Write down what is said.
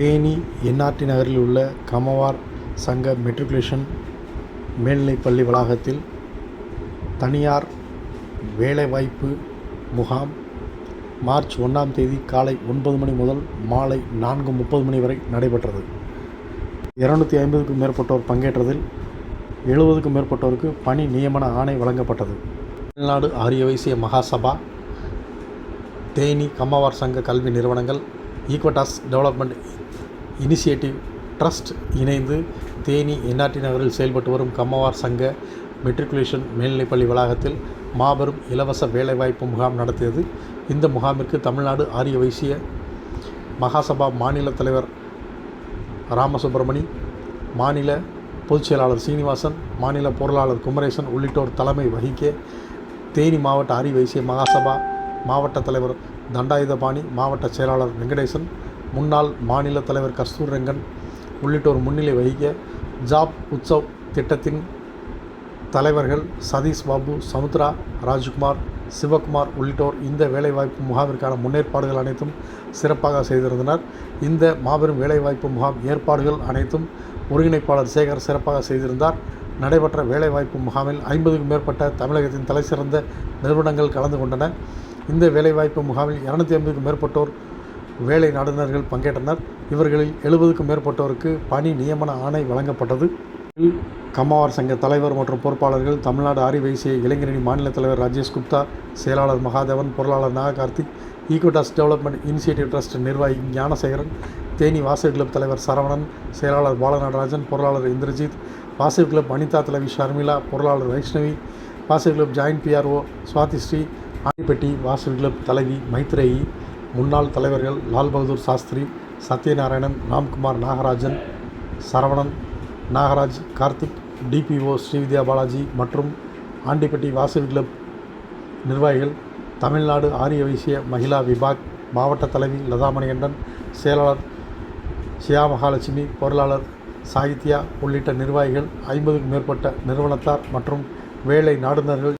Theni NRT நகரில் உள்ள கமவார் சங்க மெட்ரிகுலேஷன் மேல்நிலைப்பள்ளி வளாகத்தில் தனியார் வேலைவாய்ப்பு முகாம் மார்ச் ஒன்றாம் தேதி காலை ஒன்பது மணி முதல் மாலை நான்கு முப்பது மணி வரை நடைபெற்றது. இரநூத்தி ஐம்பதுக்கும் மேற்பட்டோர் பங்கேற்றதில் எழுபதுக்கும் மேற்பட்டோருக்கு பணி நியமன ஆணை வழங்கப்பட்டது. தமிழ்நாடு ஆரிய வைசிய மகாசபா தேனி கம்மவார் சங்க கல்வி நிறுவனங்கள் ஈக்வட்டாஸ் டெவலப்மெண்ட் இனிஷியேட்டிவ் ட்ரஸ்ட் இணைந்து தேனி என்ஆர்டி நகரில் செயல்பட்டு வரும் கம்மவார் சங்க மெட்ரிகுலேஷன் மேல்நிலைப்பள்ளி வளாகத்தில் மாபெரும் இலவச வேலைவாய்ப்பு முகாம் நடத்தியது. இந்த முகாமிற்கு தமிழ்நாடு ஆரிய வைசிய மகாசபா மாநில தலைவர் ராமசுப்பிரமணி மாநில பொதுச் செயலாளர் சீனிவாசன் மாநில பொருளாளர் குமரேசன் உள்ளிட்டோர் தலைமை வகிக்க தேனி மாவட்ட ஆரிய வைசிய மகாசபா மாவட்ட தலைவர் தண்டாயுதபாணி மாவட்ட செயலாளர் வெங்கடேசன் முன்னாள் மாநில தலைவர் கஸ்தூர் ரெங்கன் உள்ளிட்டோர் முன்னிலை வகிக்க ஜாப் உற்சவ் திட்டத்தின் தலைவர்கள் சதீஷ் பாபு சமுத்ரா ராஜ்குமார் சிவகுமார் உள்ளிட்டோர் இந்த வேலைவாய்ப்பு முகாமிற்கான முன்னேற்பாடுகள் அனைத்தும் சிறப்பாக செய்திருந்தனர். இந்த மாபெரும் வேலைவாய்ப்பு முகாம் ஏற்பாடுகள் அனைத்தும் ஒருங்கிணைப்பாளர் சேகர் சிறப்பாக செய்திருந்தார். நடைபெற்ற வேலைவாய்ப்பு முகாமில் ஐம்பதுக்கும் மேற்பட்ட தமிழகத்தின் தலைசிறந்த நிறுவனங்கள் கலந்து கொண்டன. இந்த வேலைவாய்ப்பு முகாமில் இரநூத்தி ஐம்பதுக்கும் மேற்பட்டோர் வேலை நடனர்கள் பங்கேற்றனர். இவர்களில் எழுபதுக்கும் மேற்பட்டோருக்கு பணி நியமன ஆணை வழங்கப்பட்டது. கம்மாவார் சங்க தலைவர் மற்றும் பொறுப்பாளர்கள் தமிழ்நாடு ஆரிவைசிய இளைஞரணி மாநில தலைவர் ராஜேஷ் குப்தா செயலாளர் மகாதேவன் பொருளாளர் நாககார்த்திக் ஈகோடாஸ் டெவலப்மெண்ட் இனிஷியேட்டிவ் ட்ரஸ்ட் நிர்வாகி ஞானசேகரன் தேனி வாசவி கிளப் தலைவர் சரவணன் செயலாளர் பாலநடராஜன் பொருளாளர் இந்திரஜித் வாசவி கிளப் அனிதா தலைவி ஷர்மிளா பொருளாளர் Vaishnavi Vasavi club joint PRO Swathi Sri Andipatti Vasavi club தலைவி மைத்ரேயி முன்னாள் தலைவர்கள் லால் பகதூர் சாஸ்திரி சத்யநாராயணன் ராம்குமார் நாகராஜன் சரவணன் நாகராஜ் கார்த்திக் டிபிஓ ஸ்ரீவித்யா பாலாஜி மற்றும் ஆண்டிப்பட்டி வாசவி கிளப் நிர்வாகிகள் தமிழ்நாடு ஆரிய வைசிய மகிழா விபாக் மாவட்ட தலைவி லதாமணிகண்டன் செயலாளர் சியா மகாலட்சுமி பொருளாளர் சாகித்யா உள்ளிட்ட நிர்வாகிகள் ஐம்பதுக்கும் மேற்பட்ட நிறுவனத்தார் மற்றும் வேலை நாடுனர்கள்